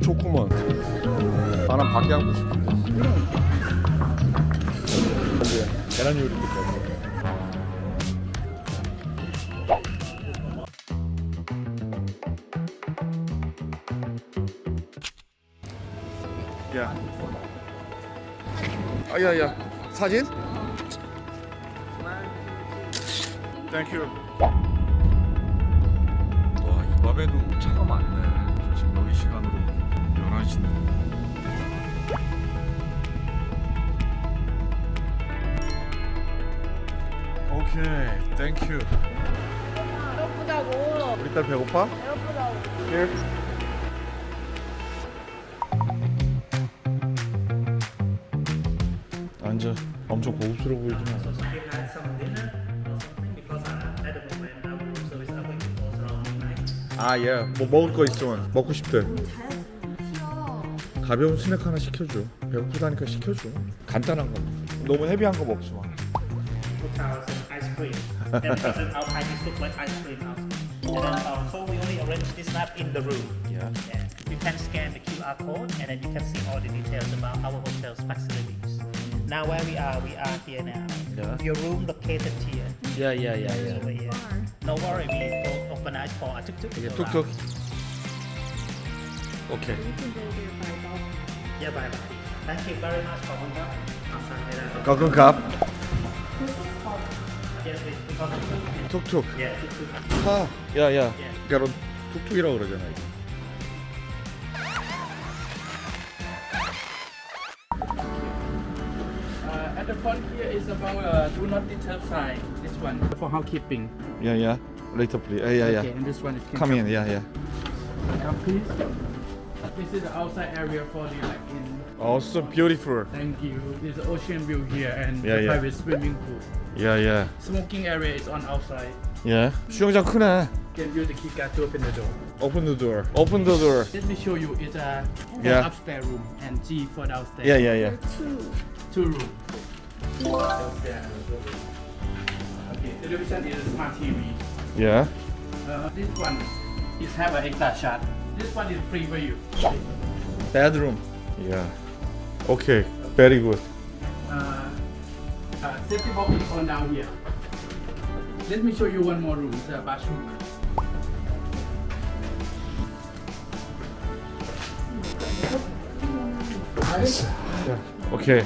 좋구만. 아, 난 밖에 싶은데. 근데 계란 요리. 야. 아야 야. 사진? 땡큐. 와, 이 밤에도 차가 많네. 지금 여기 시간으로 11시인데. 오케이, 땡큐. 배고프다고. 우리 딸 배고파? 배고프다고. Here. 앉아. 엄청 고급스러워 보이지 마. you had some dinner or something? Because uh, at the moment our room service are going to close around midnight. 아, 예. 뭐 먹을 거 있으면 먹고 싶대. 가벼운 스낵 하나 시켜줘. 배고프다니까 시켜줘. 간단한 거. 너무 헤비한 거 먹지 마. 2,000 ice cream. Then because our Chinese look like ice cream house. And then uh, so we only arrange this map in the room. Yeah. Yeah. You can scan the QR code and then you can see all the details about our hotel's facilities. Now where we are, we are here now. Yeah. Your room located here. Yeah, yeah, yeah, It's yeah. over here. No worry, we will organize for a tuk tuk. 이게 툭툭. 오케이. Yeah, bye bye. Thank you very much for coming. Outside. 가끔 갑. Yes, it's because of tuk tuk. 툭툭. Yeah, tuk tuk. 타. 야야. 예. 그러니까 넌 툭툭이라고 그러잖아. 이거. Uh, at the front here is about uh, do not disturb sign. This one for housekeeping. 야야. Later please. 야야야. Okay, and this one is Come in. 야야. Come please. This is the outside area for the like in. Oh, so beautiful. Thank you. There's an ocean view here and Yeah, the yeah. private swimming pool. 야야. Smoking area is on outside. 야. 수영장 크네. Can use the key card to open the door. Open the door. Open the door. Let me show you. It's a Yeah. upstairs room and G for downstairs. 야야야. Two room. Downstairs. Okay. Television is a smart TV. 야. Uh, this one is have an extra shot. This one is free for you. Bedroom. Yeah. Okay. Very good. Uh, uh, safety box is on down here. Let me show you one more room, the bathroom. Yes. Yeah. Okay. okay.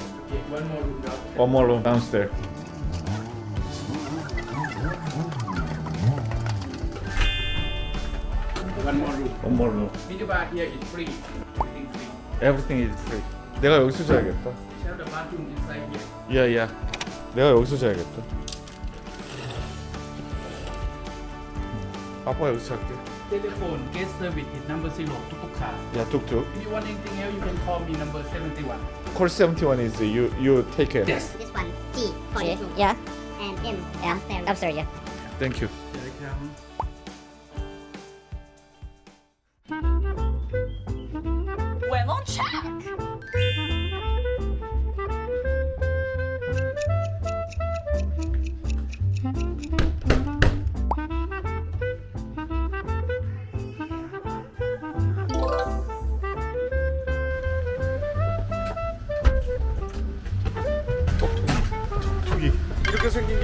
One more room downstairs. One more room downstairs. One more room. One more room. Minibar here is free. Everything free. Everything is free. 내가 여기서 자야겠다. We have the bathroom inside here. 야야. 내가 여기서 자야겠다. 아빠 여기서 잘게. Telephone guest service is number zero. Tuk car. 야 뚝뚝. If you want anything else, you can call me number 71. Call 71 is you you take it. Yes. This one, G for Yeah. this room. Yeah. And M Yeah. upstairs. Upstairs, yeah. Thank you. Welcome.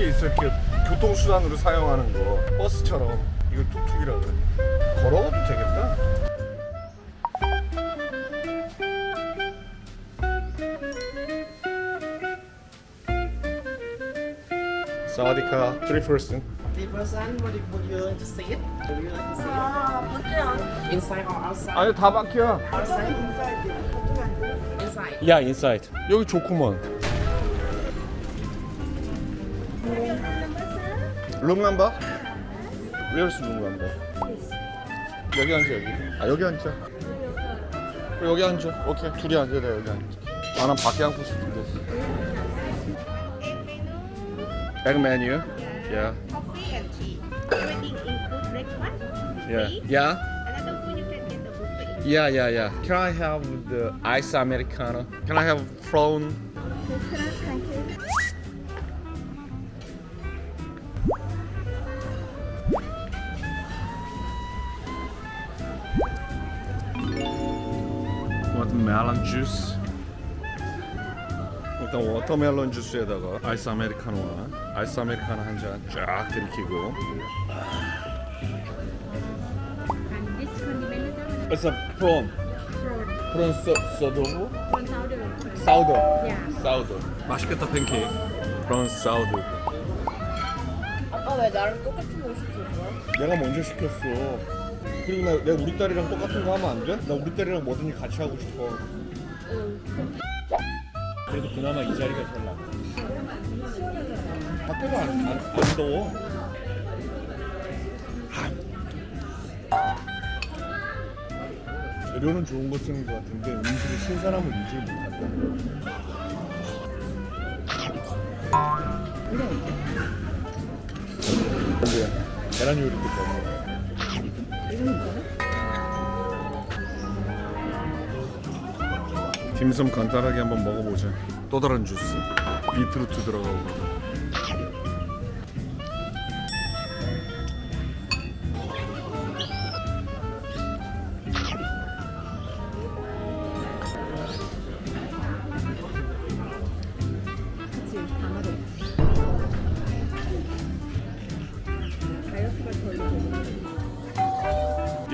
이렇게 생긴 게 있어. 이렇게 교통수단으로 사용하는 거. 버스처럼. 이거 툭툭이라 그래. 걸어가도 되겠다. 사와디카, three person. The person, would you, would you like to see it? Would you like to see it? Inside or outside? 아니 다. Outside? Inside. 야 인사이드. 여기 좋구먼. 룸 넘버? Where's 룸 넘버? 여기 앉아 여기. 아 여기 앉아. 그래, 여기 앉아. 오케이 둘이 앉아 내 여기 앉아. 아난 밖에 앉고 싶은데. Egg menu. Yeah. coffee and tea. Everything include breakfast, Yeah. Yeah. Another food you can get the buffet. Yeah, yeah, yeah. Can I have the ice americano? Can I have prawn? 멜론 주스. 일단 워터멜론 주스에다가 아이스 아메리카노와 아이스 아메리카노 한 잔 쫙. And this is It's a prawn. prawn. prawn? Prawn powder. 사우더. Yeah. 사우더. 맛있겠다 팬케이크. prawn 사우더. 아까 왜 나랑 똑같은 거 시켰어? 내가 먼저 시켰어. 그리고 나, 내가 우리 딸이랑 똑같은 거 하면 안 돼? 나 우리 딸이랑 뭐든지 같이 하고 싶어. 그래도 그나마 이 자리가 제일 나. 밖에도 안, 안, 안 더워. 재료는 좋은 거 쓰는 것 같은데 음식의 신선함을 유지 못한다. 근데 계란 요리도 별로. 딤섬 간단하게 한번 먹어보자. 또 다른 주스. 비트루트 들어가고.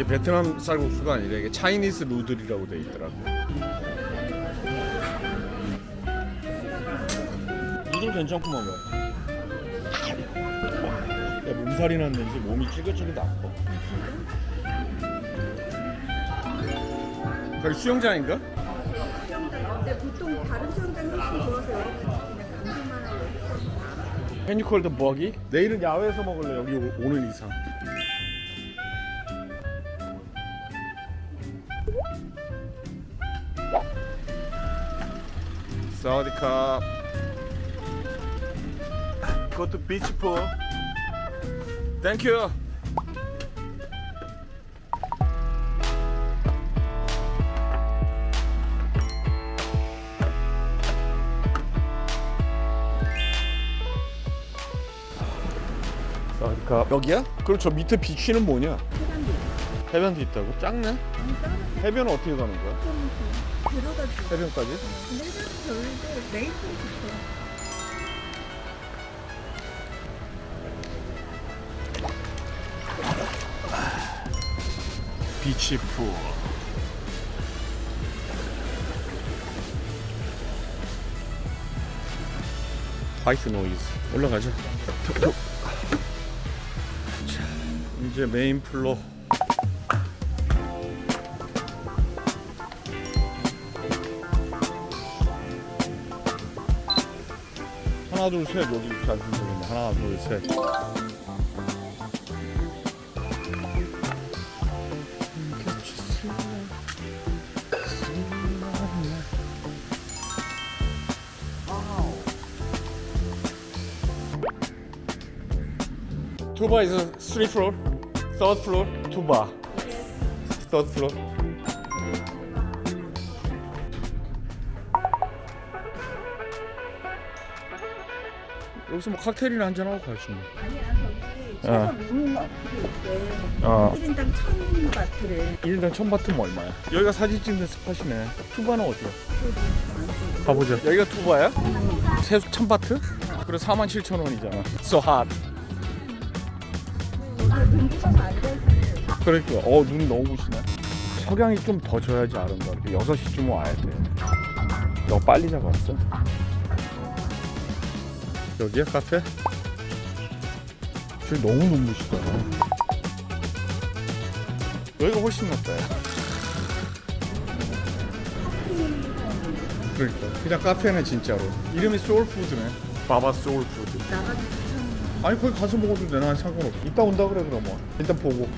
이게 베트남 쌀국수가 아니라 이게 차이니스 누들이라고 돼 있더라고. 누들 괜찮구만 왜? 야 몸살이 났는지 몸이 찌글찌글 아파. 거기 수영장인가? 수영장. 근데 보통 다른 수영장이 훨씬 좋아서 이렇게 그냥 감성만 하고 있어. 페니콜드 버기? 내일은 야외에서 먹을래 여기 오- 오는 이상. 사와디캅. Go to beach pool. Thank you. 사와디캅. 여기야? 그럼 저 밑에 비치는 뭐냐? 해변도 있다고? 작네? 해변은 어떻게 가는 거야? 들어가지. 해변까지? 근데 해변은 별로인데 레이트 좋대. 비치 풀. 화이트 노이즈 올라가자. 톡톡. 자, 이제 메인 플로. 하나 둘 셋 여기 이렇게 앉으면 되겠네. 하나 둘 셋. Tuba is three floor, third floor, tuba. Third floor. 여기서 뭐 칵테일이나 한잔 하고 가지 뭐. 아니야, 어. 저기 최소 미국 어플이 있대. 어. 1인당 1000 바트래. 1당 1000바트면 얼마야? 여기가 사진 찍는 스팟이네. 투바는 어디야? 가보자. 여기가 투바야? 세수 1000바트? 그래 47,000원이잖아. So hot. 눈 부셔서 안 돼. 그러니까 어 눈이 너무 부시네. 석양이 좀 더 져야지 아름답게. 6시쯤 와야 돼. 너 빨리 잡았어. 여기야 카페? 저기 너무 눈부시잖아. 여기가 훨씬 낫다. 야. 그러니까 그냥 카페네 진짜로. 이름이 소울푸드네. 바바 소울푸드. 아니 거기 가서 먹어도 돼. 난 상관없어. 이따 온다 그래 그러면. 일단 보고.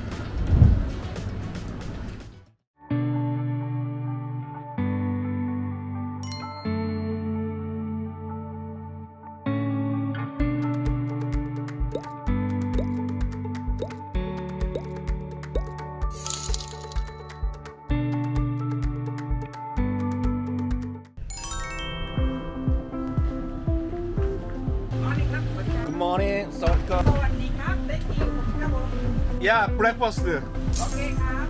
morning สวัสดีครับสวัสดีครับเด็กหญิงครับผม yeah breakfast. โอเคครับ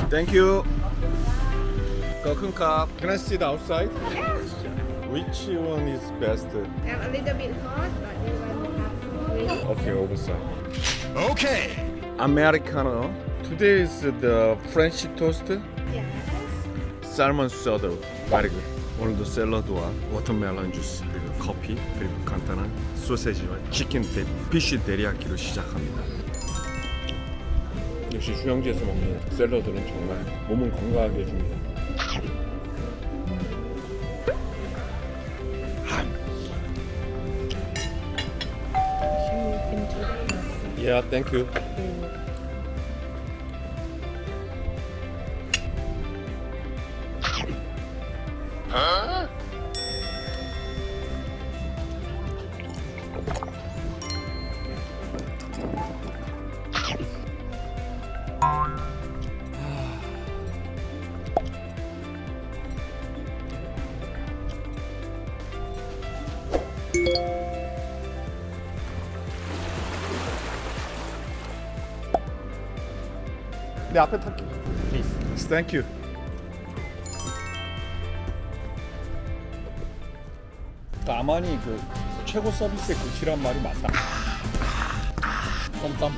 uh. thank you. ขอบคุณครับ can I sit outside? Yes. which one is best? I'm a little bit hot but you want to okay overside okay. Americano. Today is the French toast. Yes. Salmon soda. Very good. 오늘도 샐러드와 워터멜론 주스 그리고 커피 그리고 간단한 소세지와 치킨 데 피쉬 데리야끼로 시작합니다. 역시 휴양지에서 먹는 샐러드는 정말 몸은 건강하게 해줍니다. Yeah, thank you. 내 앞에 탈게. Please. Thank you. 까만이 그 최고 서비스의 끝이란 말이 맞다. 껌껌.